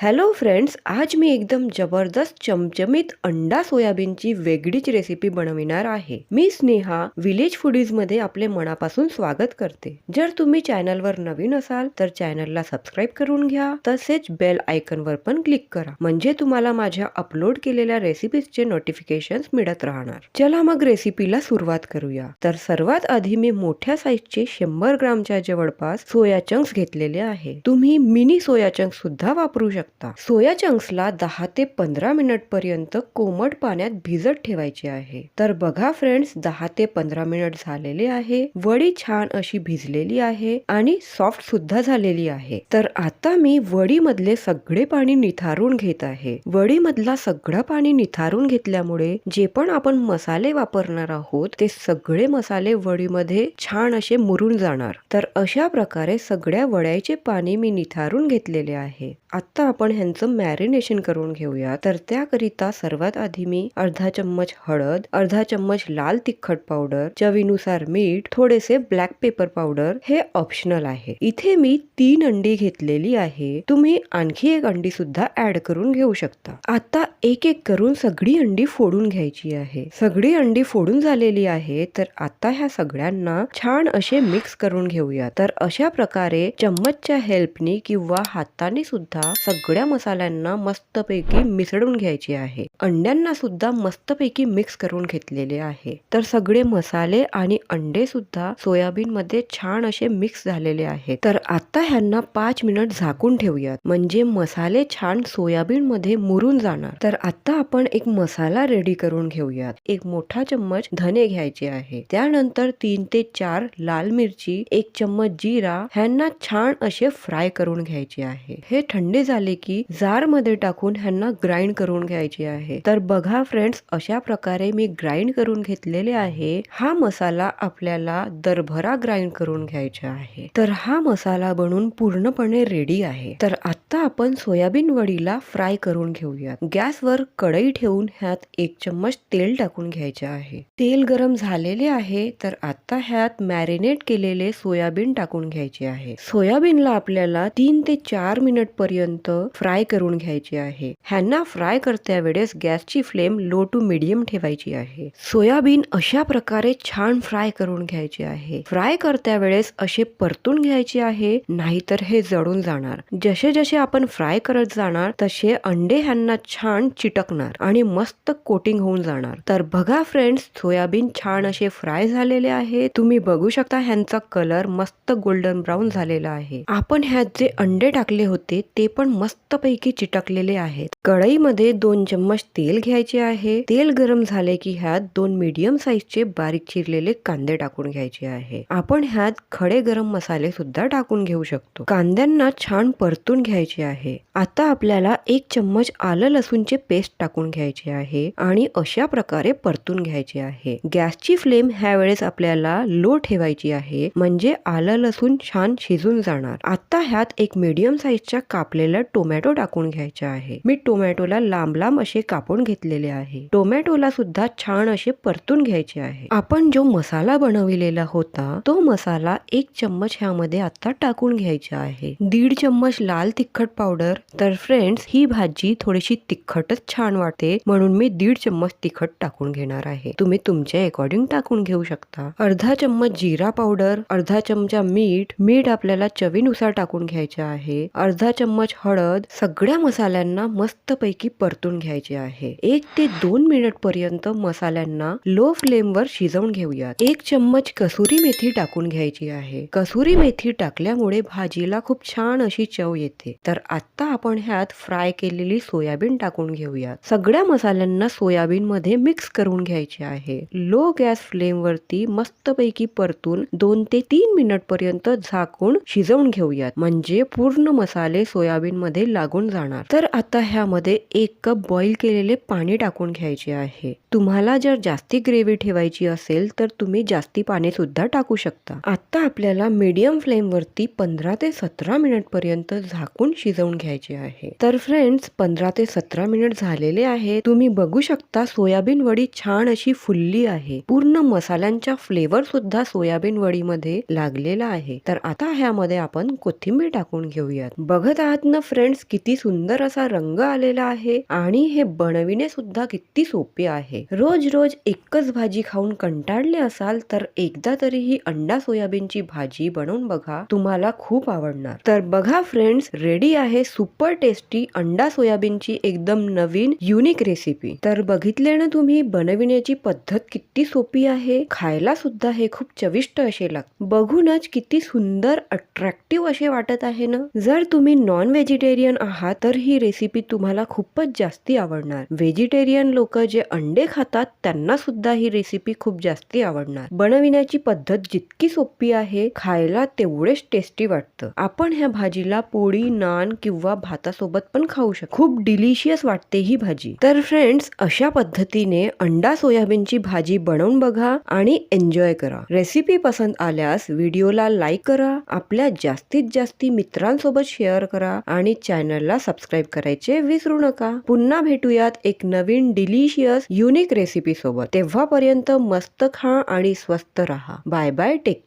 Hello friends आज मी एकदम जबरदस्त चमचमीत अंडा सोयाबीनची वेगळीच रेसिपी बनविणार आहे. मी स्नेहा विलेज फुडीजमध्ये आपले मनापासून स्वागत करते. जर तुम्ही चॅनलवर नवीन असाल तर चॅनलला सबस्क्राईब करून घ्या. तसेच बेल आयकनवर पण क्लिक करा. म्हणजे तुम्हाला माझ्या अपलोड केलेल्या रेसिपीजचे नोटिफिकेशन मिळत राहणार. चला मग रेसिपीला सुरुवात करूया. तर सर्वात आधी मी मोठ्या साईजचे शंभर ग्रामच्या जवळपास सोया चंक्स घेतलेले आहे. तुम्ही मिनी सोया चंक्स सुद्धा वापरू शकता. सोया चंक्सला दहा ते पंधरा मिनिट पर्यंत कोमट पाण्यात भिजत ठेवायचे आहे. तर बघा फ्रेंड्स दहा ते पंधरा मिनिट झालेले आहे. वडी छान अशी भिजलेली आहे आणि सॉफ्ट सुद्धा झालेली आहे. तर आता मी वडी मधले सगळे पाणी निथारून घेत आहे. वडी मधला सगळं पाणी निथारून घेतल्यामुळे जे पण आपण मसाले वापरणार आहोत ते सगळे मसाले वडीमध्ये छान असे मुरून जाणार. तर अशा प्रकारे सगळ्या वड्याचे पाणी मी निथारून घेतलेले आहे. आता आपण ह्यांचं मॅरिनेशन करून घेऊया. तर त्याकरिता सर्वात आधी मी अर्धा चम्मच हळद अर्धा चम्मच लाल तिखट पावडर चवीनुसार मीठ थोडेसे ब्लॅक पेपर पावडर हे ऑप्शनल आहे. इथे मी तीन अंडी घेतलेली आहे. तुम्ही आणखी एक अंडी सुद्धा ऍड करून घेऊ शकता. आता एक एक करून सगळी अंडी फोडून घ्यायची आहे. सगळी अंडी फोडून झालेली आहे तर आता ह्या सगळ्यांना छान असे मिक्स करून घेऊया. तर अशा प्रकारे चम्मचच्या हेल्पनी किंवा हाताने सुद्धा सगळं सगळ्या मसाल्यांना मस्तपैकी मिसळून घ्यायची आहे. अंड्यांना सुद्धा मस्तपैकी मिक्स करून घेतलेले आहे. तर सगळे मसाले आणि अंडे सुद्धा सोयाबीन मध्ये छान असे मिक्स झालेले आहेत. तर आता ह्यांना पाच मिनिट झाकून ठेवूयात. म्हणजे मसाले छान सोयाबीन मध्ये मुरून जाणार. तर आता आपण एक मसाला रेडी करून घेऊयात. एक मोठा चम्मच धने घ्यायचे आहे. त्यानंतर तीन ते चार लाल मिरची एक चम्मच जिरा ह्यांना छान असे फ्राय करून घ्यायचे आहे. हे थंडे झाले की जारमध्ये टाकून ह्यांना ग्राइंड करून घ्यायचे आहे. तर बघा फ्रेंड्स अशा प्रकारे मी ग्राइंड करून घेतलेले आहे. हा मसाला आपल्याला दरभरा ग्राइंड करून घ्यायचा आहे. तर हा मसाला बनून पूर्णपणे रेडी आहे. तर आता आपण सोयाबीन वडीला फ्राय करून घेऊया गॅसवर कढई ठेवून ह्यात एक चम्मच तेल टाकून घ्यायचे आहे. तेल गरम झालेले आहे तर आता ह्यात मॅरिनेट केलेले सोयाबीन टाकून घ्यायचे आहे. सोयाबीनला आपल्याला तीन ते चार मिनिट पर्यंत फ्राय करून घ्यायचे आहे. ह्यांना फ्राय करत्या वेळेस गॅसची फ्लेम लो टू मिडियम ठेवायची आहे. सोयाबीन अशा प्रकारे छान फ्राय करून घ्यायचे आहे. फ्राय करत्या वेळेस असे परतून घ्यायचे आहे नाहीतर हे जळून जाणार. जसे जसे आपण फ्राय करत जाणार तसे अंडे ह्यांना छान चिटकणार आणि मस्त कोटिंग होऊन जाणार. तर बघा फ्रेंड्स सोयाबीन छान असे फ्राय झालेले आहे. तुम्ही बघू शकता ह्यांचा कलर मस्त गोल्डन ब्राऊन झालेला आहे. आपण ह्यात जे अंडे टाकले होते ते पण मस्त मस्तपैकी चिटकलेले आहेत. कढईमध्ये दोन चम्मच तेल घ्यायचे आहे. तेल गरम झाले की ह्यात दोन मीडियम साईजचे बारीक चिरलेले कांदे टाकून घ्यायचे आहे. आपण ह्यात खडे गरम मसाले सुद्धा टाकून घेऊ शकतो. कांद्यांना छान परतून घ्यायचे आहे. आता आपल्याला एक चम्मच आलं लसूणचे पेस्ट टाकून घ्यायचे आहे आणि अशा प्रकारे परतून घ्यायचे आहे. गॅसची फ्लेम ह्या वेळेस आपल्याला लो ठेवायची आहे. म्हणजे आलं लसूण छान शिजून जाणार. आता ह्यात एक मीडियम साईजच्या कापलेल्या टोमॅटो टोमॅटो टाकून घ्यायचे आहे. मी टोमॅटोला लांब लांब असे कापून घेतलेले आहे. टोमॅटोला सुद्धा छान असे परतून घ्यायचे आहे. आपण जो मसाला बनविलेला होता तो मसाला एक चम्मच ह्यामध्ये आता टाकून घ्यायचा आहे. दीड चम्मच लाल तिखट पावडर. तर फ्रेंड्स ही भाजी थोडीशी तिखटच छान वाटते म्हणून मी दीड चम्मच तिखट टाकून घेणार आहे. तुम्ही तुमच्या अकॉर्डिंग टाकून घेऊ शकता. अर्धा चम्मच जिरा पावडर. अर्धा चमचा मीठ. मीठ आपल्याला चवीनुसार टाकून घ्यायचे आहे. अर्धा चम्मच हळद. सगळ्या मसाल्यांना मस्तपैकी परतून घ्यायची आहे. एक ते दोन मिनिट पर्यंत मसाल्यांना लो फ्लेम वर शिजवून घेऊयात. एक चम्मच कसुरी मेथी टाकून घ्यायची आहे. कसुरी मेथी टाकल्यामुळे भाजीला खूप छान अशी चव येते. तर आता आपण ह्यात फ्राय केलेली सोयाबीन टाकून घेऊयात. सगळ्या मसाल्यांना सोयाबीन मध्ये मिक्स करून घ्यायचे आहे. लो गॅस फ्लेम वरती मस्तपैकी परतून दोन ते तीन मिनिट पर्यंत झाकून शिजवून घेऊयात. म्हणजे पूर्ण मसाले सोयाबीन मध्ये लागून जाणार. तर आता ह्यामध्ये एक कप बॉईल केलेले पाणी टाकून घ्यायचे आहे. तुम्हाला जर जास्ती ग्रेव्ही ठेवायची असेल तर तुम्ही जास्ती पाणीसुद्धा टाकू शकता. आता आपल्याला मीडियम फ्लेम वरती पंधरा ते सतरा मिनिट पर्यंत झाकून शिजवून घ्यायचे आहे. तर फ्रेंड्स पंधरा ते सतरा मिनिट झालेले आहे. तुम्ही बघू शकता सोयाबीन वडी छान अशी फुलली आहे. पूर्ण मसाल्यांचा फ्लेवर सुद्धा सोयाबीन वडीमध्ये लागलेला आहे. तर आता ह्यामध्ये आपण कोथिंबीर टाकून घेऊयात. बघत आहात ना फ्रेंड्स किती सुंदर असा रंग आलेला आहे आणि हे बनविणे सुद्धा किती सोपे आहे. रोज रोज एकच भाजी खाऊन कंटाळले असाल तर एकदा तरी ही अंडा सोयाबीनची भाजी बनवून बघा तुम्हाला खूप आवडणार. तर बघा फ्रेंड्स रेडी आहे सुपर टेस्टी अंडा सोयाबीनची एकदम नवीन युनिक रेसिपी तर बघितले ना तुम्ही बनविण्याची पद्धत किती सोपी आहे? खायला सुद्धा हे खूप चविष्ट असे लागते. बघूनच किती सुंदर अट्रॅक्टिव्ह असे वाटत आहे ना? जर तुम्ही नॉन व्हेजिटेरियन आहात तर ही रेसिपी तुम्हाला खूपच जास्ती आवडणार. व्हेजिटेरियन लोक जे अंडे खातात त्यांना सुद्धा ही रेसिपी खूप जास्ती आवडणार. बनविण्याची पद्धत जितकी सोपी आहे खायला तेवढेच टेस्टी वाटतं. आपण ह्या भाजीला पोळी नान किंवा भातासोबत पण खाऊ शकतो. खूप डिलिशियस वाटते ही भाजी. तर फ्रेंड्स अशा पद्धतीने अंडा सोयाबीनची भाजी बनवून बघा आणि एन्जॉय करा. रेसिपी पसंत आल्यास व्हिडिओला लाईक करा आपल्या जास्तीत जास्ती मित्रांसोबत शेअर करा आणि चॅनलला सबस्क्राईब करायचे विसरू नका. पुन्हा भेटूयात एक नवीन डिलिशियस युनिक रेसिपी रेसिपीसोबत तेव्हापर्यंत मस्त खा आणि स्वस्त रहा. Bye bye take care